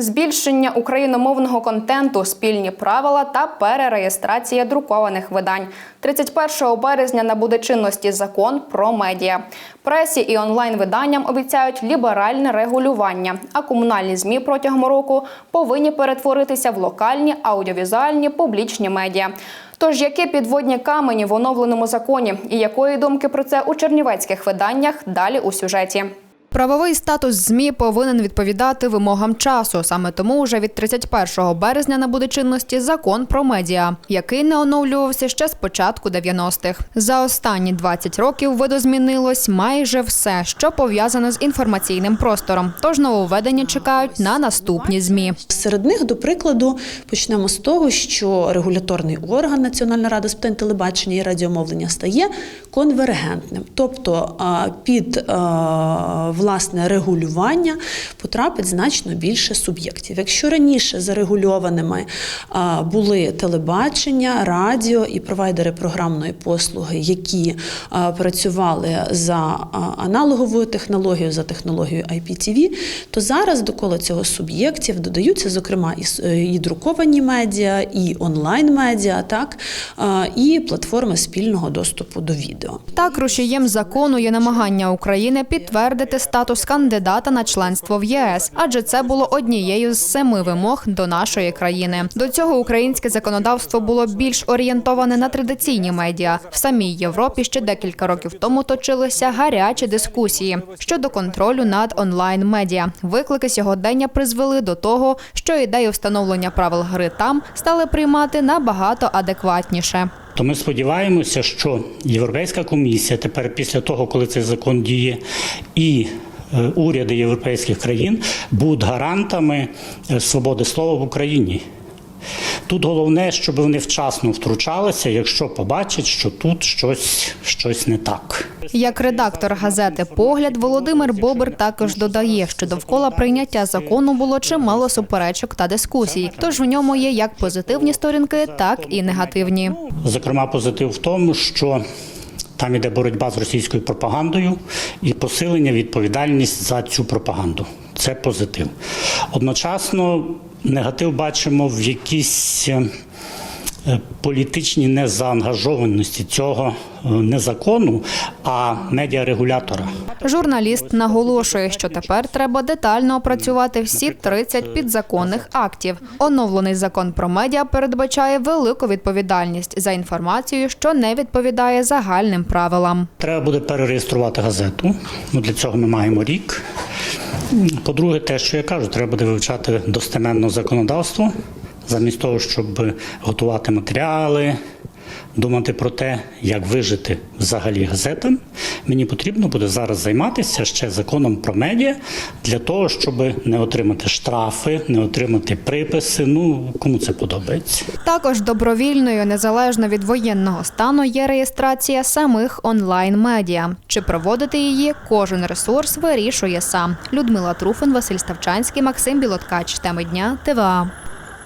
Збільшення україномовного контенту, спільні правила та перереєстрація друкованих видань. 31 березня набуде чинності закон про медіа. Пресі і онлайн-виданням обіцяють ліберальне регулювання, а комунальні змі протягом року повинні перетворитися в локальні аудіовізуальні публічні медіа. Тож які підводні камені в оновленому законі і якої думки про це у чернівецьких виданнях далі у сюжеті. Правовий статус ЗМІ повинен відповідати вимогам часу. Саме тому вже від 31 березня набуде чинності закон про медіа, який не оновлювався ще з початку 90-х. За останні 20 років видозмінилось майже все, що пов'язане з інформаційним простором. Тож нововведення чекають на наступні змі. Серед них, до прикладу, почнемо з того, що регуляторний орган Національна рада з питань телебачення і радіомовлення стає конвергентним, тобто під власне регулювання потрапить значно більше суб'єктів. Якщо раніше зарегульованими були телебачення, радіо і провайдери програмної послуги, які працювали за аналоговою технологією, за технологією IPTV, то зараз до кола цього суб'єктів додаються, зокрема, і, друковані медіа, і онлайн-медіа, так, і платформи спільного доступу до відео. Так, рушієм закону є намагання України підтвердити статус кандидата на членство в ЄС, адже це було однією з семи вимог до нашої країни. До цього українське законодавство було більш орієнтоване на традиційні медіа. В самій Європі ще декілька років тому точилися гарячі дискусії щодо контролю над онлайн медіа. Виклики сьогодення призвели до того, що ідею встановлення правил гри там стали приймати набагато адекватніше. То ми сподіваємося, що Європейська комісія тепер, після того, коли цей закон діє, і е, уряди європейських країн будуть гарантами е, свободи слова в Україні. Тут головне, щоб вони вчасно втручалися, якщо побачать, що тут щось, щось не так. Як редактор газети Погляд Володимир Бобер також додає, що довкола прийняття закону було чимало суперечок та дискусій. Тож в ньому є як позитивні сторінки, так і негативні. Зокрема, позитив в тому, що там іде боротьба з російською пропагандою і посилення відповідальність за цю пропаганду. Це позитив. Одночасно негатив бачимо в якійсь е, е, політичній незаангажованості цього е, не закону, а медіарегулятора. Журналіст наголошує, що тепер треба детально опрацювати всі 30 підзаконних актів. Оновлений закон про медіа передбачає велику відповідальність за інформацію, що не відповідає загальним правилам. Треба буде перереєструвати газету. Ну, для цього ми маємо рік. По-друге, те, що я кажу, треба буде вивчати достеменно законодавство, замість того, щоб готувати матеріали, думати про те, як вижити взагалі газетам. Мені потрібно буде зараз займатися ще законом про медіа для того, щоб не отримати штрафи, не отримати приписи. Ну кому це подобається. Також добровільною, незалежно від воєнного стану, є реєстрація самих онлайн-медіа. Чи проводити її кожен ресурс вирішує сам. Людмила Труфин, Василь Ставчанський, Максим Білоткач. Теми дня ТВА.